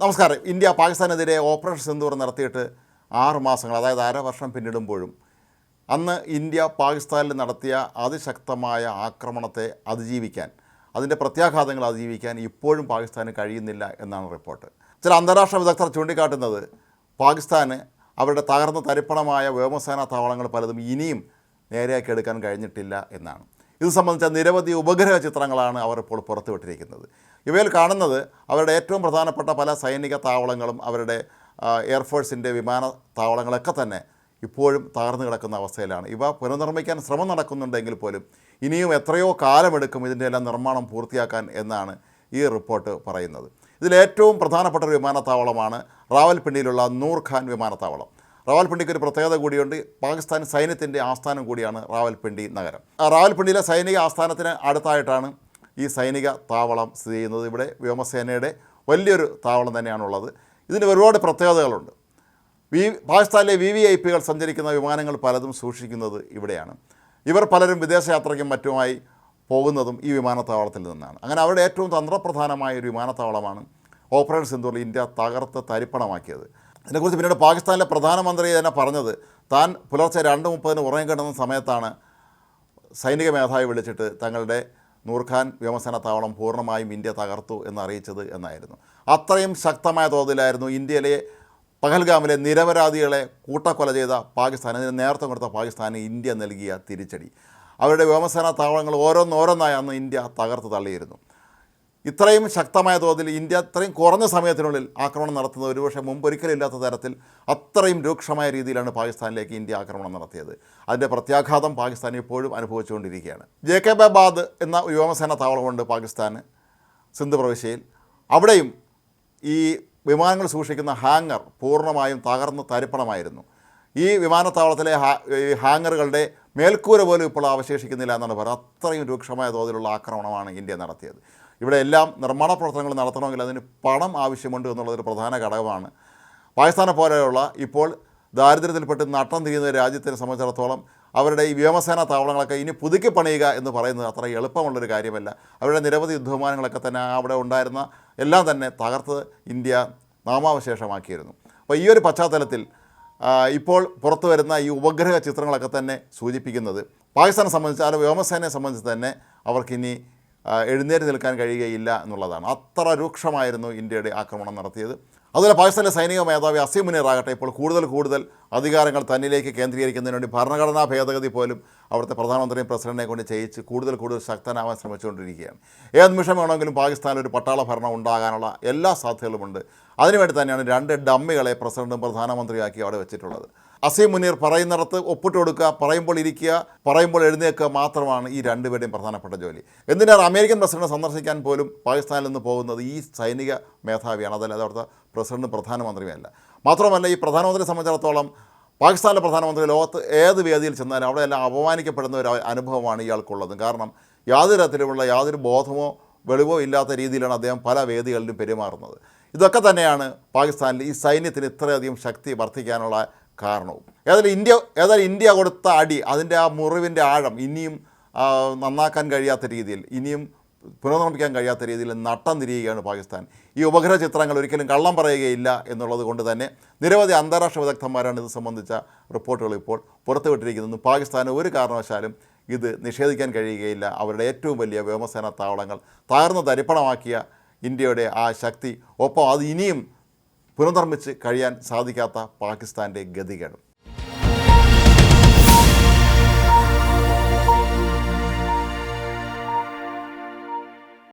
നമസ്കാരം. India പാകിസ്ഥാനെതിരെ operation Sindoor നടത്തിയിട്ട് ആറ് മാസങ്ങൾ അതായത് അര വർഷം പിന്നിടുമ്പോഴും അന്ന് ഇന്ത്യ പാകിസ്ഥാനിൽ നടത്തിയ അതിശക്തമായ ആക്രമണത്തെ അതിജീവിക്കാൻ അതിന്റെ പ്രത്യാഘാതങ്ങൾ അതിജീവിക്കാൻ ഇപ്പോഴും പാകിസ്ഥാന് കഴിയുന്നില്ല എന്നാണ് റിപ്പോർട്ട്. ചില അന്താരാഷ്ട്ര വിദഗ്ധർ ചൂണ്ടിക്കാട്ടുന്നത് പാകിസ്ഥാന് അവരുടെ തകർന്ന തരിപ്പണമായ വ്യോമസേനാ താവളങ്ങൾ പലതും ഇനിയും നേരെയാക്കി എടുക്കാൻ കഴിഞ്ഞിട്ടില്ല എന്നാണ്. ഇത് സംബന്ധിച്ച നിരവധി ഉപഗ്രഹ ചിത്രങ്ങളാണ് അവർ ഇപ്പോൾ പുറത്തുവിട്ടിരിക്കുന്നത്. ഇവയിൽ കാണുന്നത് അവരുടെ ഏറ്റവും പ്രധാനപ്പെട്ട പല സൈനിക താവളങ്ങളും അവരുടെ എയർഫോഴ്സിന്റെ വിമാന താവളങ്ങളൊക്കെ തന്നെ ഇപ്പോഴും തകർന്നു കിടക്കുന്ന അവസ്ഥയിലാണ്. ഇവ പുനർനിർമ്മിക്കാൻ ശ്രമം നടക്കുന്നുണ്ടെങ്കിൽ പോലും ഇനിയും എത്രയോ കാലമെടുക്കും ഇതിന്റെ എല്ലാം നിർമ്മാണം പൂർത്തിയാക്കാൻ എന്നാണ് ഈ റിപ്പോർട്ട് പറയുന്നത്. ഇതിലേറ്റവും പ്രധാനപ്പെട്ട ഒരു വിമാനത്താവളമാണ് റാവൽപിണ്ടിയിലുള്ള നൂർ ഖാൻ വിമാനത്താവളം. റാവൽപിണ്ടിക്ക് ഒരു പ്രത്യേകത കൂടിയുണ്ട്. പാകിസ്ഥാൻ സൈന്യത്തിന്റെ ആസ്ഥാനം കൂടിയാണ് റാവൽപിണ്ടി നഗരം. റാവൽപിണ്ടിയിലെ സൈനിക ആസ്ഥാനത്തിന് അടുത്തായിട്ടാണ് ഈ സൈനിക താവളം സ്ഥിതി ചെയ്യുന്നത്. ഇവിടെ വ്യോമസേനയുടെ വലിയൊരു താവളം തന്നെയാണുള്ളത്. ഇതിന് ഒരുപാട് പ്രത്യേകതകളുണ്ട്. വി പാകിസ്ഥാനിലെ വി വി ഐ പികൾ സഞ്ചരിക്കുന്ന വിമാനങ്ങൾ പലതും സൂക്ഷിക്കുന്നത് ഇവിടെയാണ്. ഇവർ പലരും വിദേശയാത്രയ്ക്കും മറ്റുമായി പോകുന്നതും ഈ വിമാനത്താവളത്തിൽ നിന്നാണ്. അങ്ങനെ അവരുടെ ഏറ്റവും തന്ത്രപ്രധാനമായ ഒരു വിമാനത്താവളമാണ് ഓപ്പറേഷൻ സിന്ധുവിൽ ഇന്ത്യ തകർത്ത് തരിപ്പണമാക്കിയത്. ഇതിനെക്കുറിച്ച് പിന്നീട് പാകിസ്ഥാനിലെ പ്രധാനമന്ത്രി തന്നെ പറഞ്ഞത് താൻ പുലർച്ചെ രണ്ട് മുപ്പതിന് ഉറങ്ങിക്കിടന്ന സമയത്താണ് സൈനിക മേധാവി വിളിച്ചിട്ട് തങ്ങളുടെ നൂർഖാൻ വ്യോമസേന താവളം പൂർണമായും ഇന്ത്യ തകർത്തു എന്ന് അറിയിച്ചത് എന്നായിരുന്നു. അത്രയും ശക്തമായ തോതിലായിരുന്നു ഇന്ത്യയിലെ പഹൽഗാമിലെ നിരപരാധികളെ കൂട്ടക്കൊല ചെയ്ത പാകിസ്ഥാൻ അതിന് നേതൃത്വം കൊടുത്ത പാകിസ്ഥാന് ഇന്ത്യ നൽകിയ തിരിച്ചടി. അവരുടെ വ്യോമസേന താവളങ്ങൾ ഓരോന്നോരോന്നായി അന്ന് ഇന്ത്യ തകർത്ത് തള്ളിയിരുന്നു. ഇത്രയും ശക്തമായ തോതിൽ ഇന്ത്യ അത്രയും കുറഞ്ഞ സമയത്തിനുള്ളിൽ ആക്രമണം നടത്തുന്നത് ഒരുപക്ഷെ മുമ്പ് ഒരിക്കലും ഇല്ലാത്ത തരത്തിൽ അത്രയും രൂക്ഷമായ രീതിയിലാണ് പാകിസ്ഥാനിലേക്ക് ഇന്ത്യ ആക്രമണം നടത്തിയത്. അതിന്റെ പ്രത്യാഘാതം പാകിസ്ഥാൻ ഇപ്പോഴും അനുഭവിച്ചുകൊണ്ടിരിക്കുകയാണ്. ജേക്കബാബാദ് എന്ന വ്യോമസേന താവളമുണ്ട് പാകിസ്ഥാന് സിന്ധു പ്രവിശ്യയിൽ. അവിടെയും ഈ വിമാനങ്ങൾ സൂക്ഷിക്കുന്ന ഹാങ്ങർ പൂർണമായും തകർന്ന് തരിപ്പണമായിരുന്നു. ഈ വിമാനത്താവളത്തിലെ ഹാങ്ങറുകളുടെ മേൽക്കൂര പോലും ഇപ്പോൾ അവശേഷിക്കുന്നില്ല എന്നാണ് പറയുന്നത്. അത്രയും രൂക്ഷമായ തോതിലുള്ള ആക്രമണമാണ് ഇന്ത്യ നടത്തിയത്. ഇവിടെ എല്ലാം നിർമ്മാണ പ്രവർത്തനങ്ങൾ നടത്തണമെങ്കിൽ അതിന് പണം ആവശ്യമുണ്ട് എന്നുള്ളതൊരു പ്രധാന ഘടകമാണ്. പാകിസ്ഥാനെ പോലെയുള്ള ഇപ്പോൾ ദാരിദ്ര്യത്തിൽപ്പെട്ട് നട്ടം തിരിയുന്ന രാജ്യത്തിനെ സംബന്ധിച്ചിടത്തോളം അവരുടെ ഈ വ്യോമസേന താവളങ്ങളൊക്കെ ഇനി പുതുക്കി പണിയുക എന്ന് പറയുന്നത് അത്ര എളുപ്പമുള്ളൊരു കാര്യമല്ല. അവരുടെ നിരവധി യുദ്ധവിമാനങ്ങളൊക്കെ തന്നെ അവിടെ ഉണ്ടായിരുന്ന എല്ലാം തന്നെ തകർത്ത് ഇന്ത്യ നാമാവശേഷമാക്കിയിരുന്നു. അപ്പോൾ ഈ ഒരു പശ്ചാത്തലത്തിൽ ഇപ്പോൾ പുറത്തു വരുന്ന ഈ ഉപഗ്രഹ ചിത്രങ്ങളൊക്കെ തന്നെ സൂചിപ്പിക്കുന്നത് പാകിസ്ഥാനെ സംബന്ധിച്ച് അല്ല വ്യോമസേനയെ സംബന്ധിച്ച് തന്നെ അവർക്കിനി എഴുന്നേറ്റ് നിൽക്കാൻ കഴിയുകയില്ല എന്നുള്ളതാണ്. അത്ര രൂക്ഷമായിരുന്നു ഇന്ത്യയുടെ ആക്രമണം നടത്തിയത്. അതുപോലെ പാകിസ്ഥാനിലെ സൈനിക മേധാവി അസീം മുനീറാകട്ടെ ഇപ്പോൾ കൂടുതൽ കൂടുതൽ അധികാരങ്ങൾ തന്നിലേക്ക് കേന്ദ്രീകരിക്കുന്നതിന് വേണ്ടി ഭരണഘടനാ ഭേദഗതി പോലും അവിടുത്തെ പ്രധാനമന്ത്രിയും പ്രസിഡന്റിനെ കൊണ്ട് ചെയ്യിച്ച് കൂടുതൽ കൂടുതൽ ശക്തനാവാൻ ശ്രമിച്ചുകൊണ്ടിരിക്കുകയാണ്. ഏത് നിമിഷം വേണമെങ്കിലും പാകിസ്ഥാനിൽ ഒരു പട്ടാള ഭരണം ഉണ്ടാകാനുള്ള എല്ലാ സാധ്യതകളുമുണ്ട്. അതിനുവേണ്ടി തന്നെയാണ് രണ്ട് ഡമ്മികളെ പ്രസിഡന്റും പ്രധാനമന്ത്രിയാക്കി അവിടെ വെച്ചിട്ടുള്ളത്. അസീം മുനീർ പറയുന്നിടത്ത് ഒപ്പിട്ട് കൊടുക്കുക പറയുമ്പോൾ ഇരിക്കുക പറയുമ്പോൾ എഴുന്നേക്കുക മാത്രമാണ് ഈ രണ്ടുപേരുടെയും പ്രധാനപ്പെട്ട ജോലി. എന്തിനാണ് അമേരിക്കൻ പ്രസിഡന്റ് സന്ദർശിക്കാൻ പോലും പാകിസ്ഥാനിൽ നിന്ന് പോകുന്നത്? ഈ സൈനിക മേധാവിയാണ്. അതല്ലാതെ അവിടുത്തെ പ്രസിഡന്റ് പ്രധാനമന്ത്രിയുമല്ല. മാത്രമല്ല ഈ പ്രധാനമന്ത്രിയെ സംബന്ധിച്ചിടത്തോളം പാകിസ്ഥാനിലെ പ്രധാനമന്ത്രി ലോകത്ത് ഏത് വേദിയിൽ ചെന്നാലും അവിടെയെല്ലാം അപമാനിക്കപ്പെടുന്ന ഒരു അനുഭവമാണ് ഇയാൾക്കുള്ളത്. കാരണം യാതൊരു തരത്തിലുമുള്ള യാതൊരു ബോധമോ വെളിവോ ഇല്ലാത്ത രീതിയിലാണ് അദ്ദേഹം പല വേദികളിലും പെരുമാറുന്നത്. ഇതൊക്കെ തന്നെയാണ് പാകിസ്ഥാനിൽ ഈ സൈന്യത്തിന് ഇത്രയധികം ശക്തി വർദ്ധിക്കാനുള്ള കാരണവും. ഏതായാലും ഇന്ത്യ ഏതായാലും ഇന്ത്യ കൊടുത്ത അടി അതിന്റെ ആ മുറിവിന്റെ ആഴം ഇനിയും നന്നാക്കാൻ കഴിയാത്ത രീതിയിൽ ഇനിയും പുനർനിർമ്മിക്കാൻ കഴിയാത്ത രീതിയിൽ നട്ടം തിരിയുകയാണ് പാകിസ്ഥാൻ. ഈ ഉപഗ്രഹ ചിത്രങ്ങൾ ഒരിക്കലും കള്ളം പറയുകയില്ല എന്നുള്ളത് കൊണ്ട് തന്നെ നിരവധി അന്താരാഷ്ട്ര വിദഗ്ധന്മാരാണ് ഇത് സംബന്ധിച്ച റിപ്പോർട്ടുകൾ ഇപ്പോൾ പുറത്തുവിട്ടിരിക്കുന്നത് പാകിസ്ഥാന് ഒരു കാരണവശാലും ഇത് നിഷേധിക്കാൻ കഴിയുകയില്ല. അവരുടെ ഏറ്റവും വലിയ വ്യോമസേന താവളങ്ങൾ താഴ്ന്ന തരിപ്പണമാക്കിയ ഇന്ത്യയുടെ ആ ശക്തി. ഒപ്പം അത് ഇനിയും പുനർനിർമ്മിച്ച് കഴിയാൻ സാധിക്കാത്ത പാകിസ്ഥാന്റെ ഗതികേടും.